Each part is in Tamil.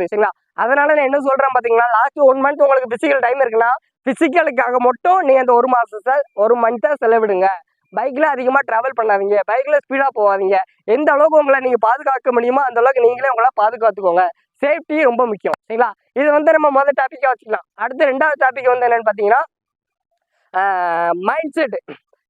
சரிங்களா அதனால நான் என்ன சொல்றேன் பாத்தீங்கன்னா லாஸ்ட் ஒன் மந்த் உங்களுக்கு பிசிக்கல் டைம் இருக்குன்னா பிசிக்கலுக்காக மட்டும் நீங்கள் அந்த ஒரு மாசத்தை ஒரு மந்த்தை செலவிடுங்க. பைக்ல அதிகமா டிராவல் பண்ணாதீங்க. பைக்ல ஸ்பீடா போகாதீங்க. எந்த அளவுக்கு உங்களை நீங்க பாதுகாக்க முடியுமோ அந்த அளவுக்கு நீங்களே உங்களை பாதுகாத்துக்கோங்க. சேஃப்டி ரொம்ப முக்கியம். சரிங்களா? இது வந்து நம்ம முதல் டாப்பிக்காக வச்சுக்கலாம். அடுத்து ரெண்டாவது டாபிக் வந்து என்னன்னு பாத்தீங்கன்னா மைண்ட் செட்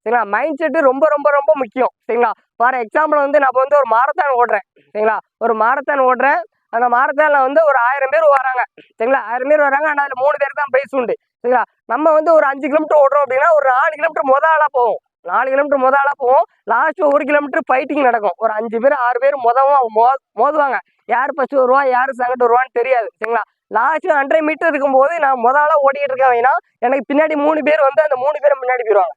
சரிங்களா? மைண்ட் செட்டு ரொம்ப ரொம்ப ரொம்ப முக்கியம். சரிங்களா? ஃபார் எக்ஸாம்பிள் வந்து நான் இப்போ வந்து ஒரு மாரத்தான் ஓடுறேன். சரிங்களா? ஒரு மாரத்தான் ஓடுறேன். அந்த மாரத்தானில் வந்து ஒரு ஆயிரம் பேர் வராங்க. சரிங்களா? ஆயிரம் பேர் வராங்க. ஆனால் அதில் மூணு பேருக்கு தான் ப்ரைஸ் உண்டு. சரிங்களா? நம்ம வந்து ஒரு அஞ்சு கிலோமீட்டர் ஓடுறோம் அப்படின்னா ஒரு நாலு கிலோமீட்டர் மொதல் ஆளாக போவோம். நாலு கிலோமீட்டர் முத ஆளாக போவோம். லாஸ்ட் ஒரு கிலோமீட்டர் ஃபைட்டிங் நடக்கும். ஒரு அஞ்சு பேர் ஆறு பேர் மொதவும் மோ மோதுவாங்க. யார் ஃபஸ்ட்டு வருவா யார் செகண்ட் வருவான்னு தெரியாது. சரிங்களா? லாஸ்ட் ஹண்ட்ரட் மீட்டர் இருக்கும்போது நான் முத ஆளாக ஓடிட்டு இருக்கேன் எனக்கு பின்னாடி மூணு பேர் வந்து அந்த மூணு பேரும் முன்னாடி போயிடுவாங்க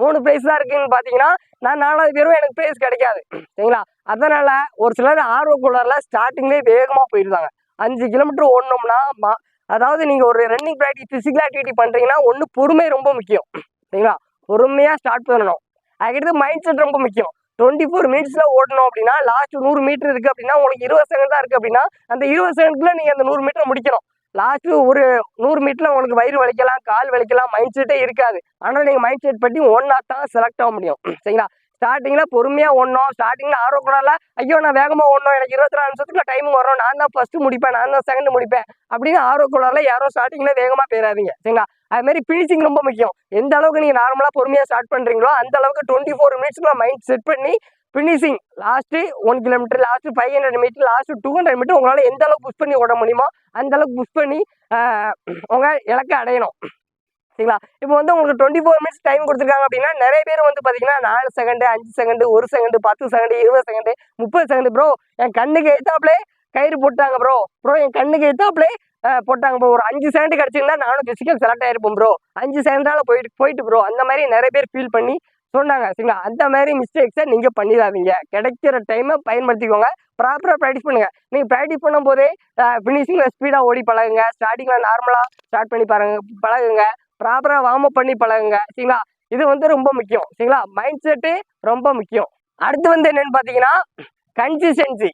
மூணு ப்ரைஸ் தான் இருக்குன்னு பார்த்தீங்கன்னா நான் நாலாவது பேரும் எனக்கு ப்ரைஸ் கிடைக்காது. சரிங்களா? அதனால் ஒரு சிலர் ஆர்வக்குள்ளரில் ஸ்டார்டிங்லேயே வேகமாக போயிருந்தாங்க. அஞ்சு கிலோமீட்டர் ஓடணும்னா மா அதாவது நீங்கள் ஒரு ரன்னிங் ப்ராக்டிஸ் ஃபிசிக்கல் ஆக்டிவிட்டி பண்ணுறீங்கன்னா ஒன்று பொறுமை ரொம்ப முக்கியம். சரிங்களா? பொறுமையாக ஸ்டார்ட் பண்ணணும். அதுக்கடுத்து மைண்ட் செட் ரொம்ப முக்கியம். டுவெண்ட்டி ஃபோர் மினிட்ஸில் ஓடணும் அப்படின்னா லாஸ்ட் நூறு மீட்டர் இருக்குது அப்படின்னா உங்களுக்கு இருபது செகண்ட் தான் இருக்குது அப்படின்னா அந்த இருபது செகண்ட்ல நீங்கள் அந்த நூறு மீட்டர் முடிக்கணும். லாஸ்ட்டு ஒரு நூறு மீட்டரில் உங்களுக்கு வயிறு வலிக்கலாம் கால் வலிக்கலாம் மைண்ட் செட்டே இருக்காது. ஆனால் நீங்கள் மைண்ட் செட் பண்ணி ஒன்றா தான் செலக்ட் ஆக முடியும். சரிங்களா? ஸ்டார்டிங்கில் பொறுமையாக ஓடணும் ஸ்டார்டிங்கில் ஆர்வக்கூடால ஐயோ நான் வேகமாக ஓடணும் எனக்கு இருபத்தி நாலு நிமிஷத்துக்குள்ள டைம் வரும். நான் தான் ஃபஸ்ட்டு முடிப்பேன் நான் தான் செகண்ட் முடிப்பேன் அப்படின்னு ஆர்வக்கூடால யாரும் ஸ்டார்டிங்கில் வேகமாக போயிடாதீங்க சரிங்களா? அது மாதிரி ஃபினிஷிங் ரொம்ப முக்கியம். எந்த அளவுக்கு நீங்கள் நார்மலாக பொறுமையாக ஸ்டார்ட் பண்ணுறீங்களோ அந்த அளவுக்கு டுவெண்ட்டி ஃபோர் மினிட்ஸ்க்குள்ள மைண்ட் செட் பண்ணி finishing last one kilometre last five hundred metre last two hundred metre உங்களால் எந்த அளவுக்கு புஷ் பண்ணி ஓட முடியுமோ அந்த அளவுக்கு புஷ் பண்ணி உங்கள் இலக்கை அடையணும். சரிங்களா? இப்போ வந்து உங்களுக்கு டுவெண்ட்டி ஃபோர் மினிட்ஸ் டைம் கொடுத்துருக்காங்க அப்படின்னா நிறைய பேர் வந்து பார்த்தீங்கன்னா நாலு செகண்டு அஞ்சு செகண்டு ஒரு செகண்டு பத்து செகண்டு இருபது செகண்டு முப்பது செகண்டு ப்ரோ என் கண்ணுக்கு எடுத்தாப்லே கயிறு போட்டாங்க ப்ரோ ப்ரோ என் கண்ணுக்கு எடுத்தாப்லே போட்டாங்க ப்ரோ ஒரு அஞ்சு செகண்ட் கிடச்சிங்கன்னா நானும் ஃபிசிக்கல் செலக்ட் ஆகிருப்போம் ப்ரோ அஞ்சு செகண்டால் போயிட்டு போயிட்டு ப்ரோ அந்த மாதிரி நிறைய பேர் ஃபீல் பண்ணி சொன்னாங்க சரிங்களா? அந்த மாதிரி மிஸ்டேக்ஸை நீங்கள் பண்ணிடாதீங்க. கிடைக்கிற டைமை பயன்படுத்திக்கோங்க. ப்ராப்பராக ப்ராக்டிஸ் பண்ணுங்கள் நீங்கள் ப்ராக்டிஸ் பண்ணும்போதே ஃபினிஷிங்கில் ஸ்பீடாக ஓடி பழகுங்க. ஸ்டார்டிங்கில் நார்மலாக ஸ்டார்ட் பண்ணி பாருங்க பழகுங்க. ப்ராப்பராக வார்ம் அப் பண்ணி பழகுங்க சரிங்களா? இது வந்து ரொம்ப முக்கியம் சரிங்களா? மைண்ட் செட்டு ரொம்ப முக்கியம். அடுத்து வந்து என்னென்னு பார்த்தீங்கன்னா கன்சிஸ்டன்சி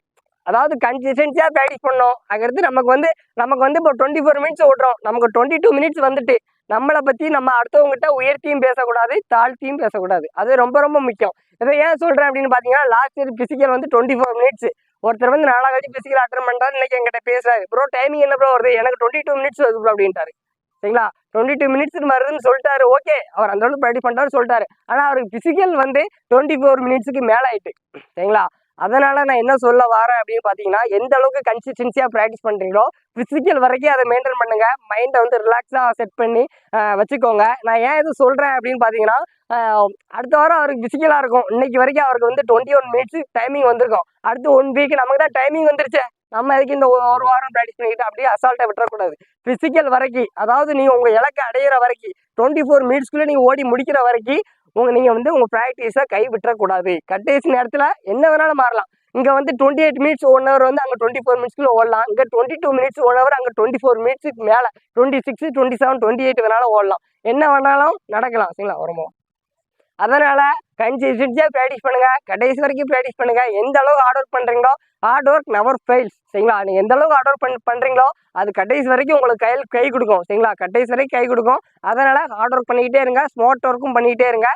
அதாவது கன்சிஸ்டன்சியாக ப்ராக்டிஸ் பண்ணோம் அங்கிறது நமக்கு வந்து நமக்கு வந்து இப்போ டுவெண்ட்டி ஃபோர் மினிட்ஸ் ஓடுறோம். நமக்கு டுவெண்ட்டி டூ மினிட்ஸ் வந்துட்டு நம்மளை பற்றி நம்ம அடுத்தவங்ககிட்ட உயர்த்தியும் பேசக்கூடாது தாழ்த்தியும் பேசக்கூடாது. அது ரொம்ப ரொம்ப முக்கியம். இதை ஏன் சொல்கிறேன் அப்படின்னு பார்த்தீங்கன்னா லாஸ்ட் இயர் ஃபிசிக்கல் வந்து டுவெண்ட்டி ஃபோர் மினிட்ஸ் ஒருத்தர் வந்து நாளாக கழிச்சு ஃபிசிக்கல் அட்டன் பண்ணுறாரு இன்றைக்கி என்கிட்ட பேசுகிறாரு ப்ரோ டைமிங் என்ன ப்ரோ வருது? எனக்கு டுவெண்ட்டி டூ மினிட்ஸ் வருது ப்ரோ அப்படின்ட்டாரு. சரிங்களா? டுவெண்ட்டி டூ மினிட்ஸ் வருதுன்னு சொல்லிட்டாரு. ஓகே அவர் அந்த அளவுக்கு ப்ராக்டிஸ் பண்ணுறாரு சொல்லிட்டாரு. ஆனால் அவருக்கு ஃபிசிக்கல் வந்து டுவெண்ட்டி ஃபோர் மினிட்ஸுக்கு மேலே ஆயிட்டு சரிங்களா? அதனால நான் என்ன சொல்ல வரேன் அப்படின்னு பார்த்தீங்கன்னா எந்த அளவுக்கு கன்சிஸ்டன்சியாக ப்ராக்டிஸ் பண்ணுறீங்களோ ஃபிசிக்கல் வரைக்கும் அதை மெயின்டைன் பண்ணுங்க. மைண்டை வந்து ரிலாக்ஸாக செட் பண்ணி வச்சுக்கோங்க. நான் ஏன் இது சொல்கிறேன் அப்படின்னு பார்த்தீங்கன்னா அடுத்த வாரம் அவருக்கு ஃபிசிக்கலாக இருக்கும். இன்னைக்கு வரைக்கும் அவருக்கு வந்து டுவெண்ட்டி ஒன் மினிட்ஸ் டைமிங் வந்திருக்கும். அடுத்து ஒன் வீக் நமக்கு தான் டைமிங் வந்துருச்சு. நம்ம எதுக்கு இந்த ஒரு ஒரு வாரம் ப்ராக்டிஸ் பண்ணிக்கிட்டு அப்படியே அசால்ட்டை விட்டுறக்கூடாது. ஃபிசிக்கல் வரைக்கும் அதாவது நீங்கள் உங்கள் இலக்கை அடையிற வரைக்கும் டுவெண்ட்டி ஃபோர் மினிட்ஸ்க்குள்ளே நீங்கள் ஓடி முடிக்கிற வரைக்கும் உங்கள் நீங்கள் வந்து உங்கள் ப்ராக்டிஸை கை விட்டுறக்கூடாது கடைசி நேரத்தில் என்ன வேணாலும் மாறலாம். இங்கே வந்து twenty eight minutes one hour வந்து அங்கே டுவெண்ட்டி ஃபோர் மினிட்ஸ்க்குள்ள ஓடலாம். இங்கே twenty two minutes one hour அங்கே டுவெண்ட்டி ஃபோர் மினிட்ஸுக்கு மேலே. Twenty six twenty seven twenty eight வேணாலும் ஓடலாம். என்ன வேணாலும் நடக்கலாம். சரிங்களா? வருமோ அதனால கன்சிஸ்டன்சியாக ப்ராக்டிஸ் பண்ணுங்கள் கடைசி வரைக்கும் ப்ராக்டிஸ் பண்ணுங்கள் எந்த அளவுக்கு ஹார்ட் ஒர்க் பண்ணுறீங்களோ ஹார்ட் ஒர்க் நவர் ஃபெயில்ஸ் சரிங்களா? நீங்கள் எந்த அளவுக்கு ஹார்ட் ஒர்க் பண் பண்ணுறீங்களோ அது கடைசி வரைக்கும் உங்களுக்கு கையில் கை கொடுக்கும். சரிங்களா? கடைசி வரைக்கும் கை கொடுக்கும். அதனால் ஹார்ட் ஒர்க் பண்ணிக்கிட்டே இருங்க. ஸ்மார்ட் ஒர்க்கும் பண்ணிக்கிட்டே இருங்க.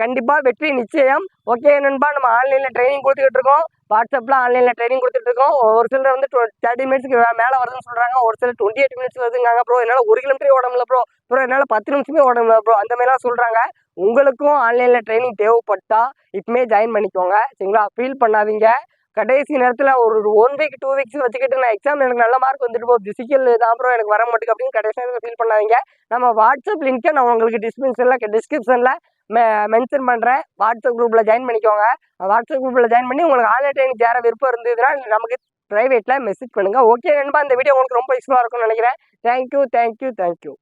கண்டிப்பாக வெற்றி நிச்சயம். ஓகே நண்பா நம்ம ஆன்லைனில் ட்ரைனிங் கொடுத்துக்கிட்டு இருக்கோம். வாட்ஸ்அப்பில் ஆன்லைனில் ட்ரைனிங் கொடுத்துட்டு இருக்கோம் ஒரு சிலர் வந்து தேர்ட்டி மினிட்ஸ்க்கு மேலே வருதுன்னு சொல்கிறாங்க ஒரு சிலர் டுவெண்ட்டி எயிட் மினிட்ஸ் வருதுங்காங்க ப்ரோ என்னால் ஒரு கிலோமீட்டர் ஓடமில்ல ப்ரோ ப்ரோ என்னால் பத்து நிமிஷமே ஓடமில்ல ப்ரோ அந்த மாதிரிலாம் சொல்கிறாங்க உங்களுக்கும் ஆன்லைனில் ட்ரைனிங் தேவைப்பட்டா இப்போமே ஜாயின் பண்ணிக்கோங்க. சரிங்களா? ஃபீல் பண்ணாதீங்க. கடைசி நேரத்தில் ஒரு ஒன் வீக் டூ வீக்ஸ் வச்சுக்கிட்டு நான் எக்ஸாம் எனக்கு நல்ல மார்க் வந்துட்டு போ ஃபிசிக்கல் தான் ப்ரோ எனக்கு வர மாட்டேங்குது அப்படின்னு கடைசி நேரத்தில் ஃபீல் பண்ணாதீங்க. நம்ம வாட்ஸ்அப் லிங்க்கை நான் உங்களுக்கு டிஸ்கிரிப்ஷனில் டிஸ்கிரிப்ஷனில் மென்ஷன் பண்ணுறேன் வாட்ஸ்அப் குரூப்பில் ஜாயின் பண்ணிக்கோங்க. வாட்ஸ்அப் குரூப்பில் ஜாயின் பண்ணி உங்களுக்கு ஆன்லைன் ட்ரைனிங் சேர விருப்பம் இருந்ததுன்னா நமக்கு ப்ரைவேட்டில் மெசேஜ் பண்ணுங்கள் ஓகே நண்பா இந்த வீடியோ உங்களுக்கு ரொம்ப யூஸ்ஃபுல்லாக இருக்கும்னு நினைக்கிறேன். Thank you thank you thank you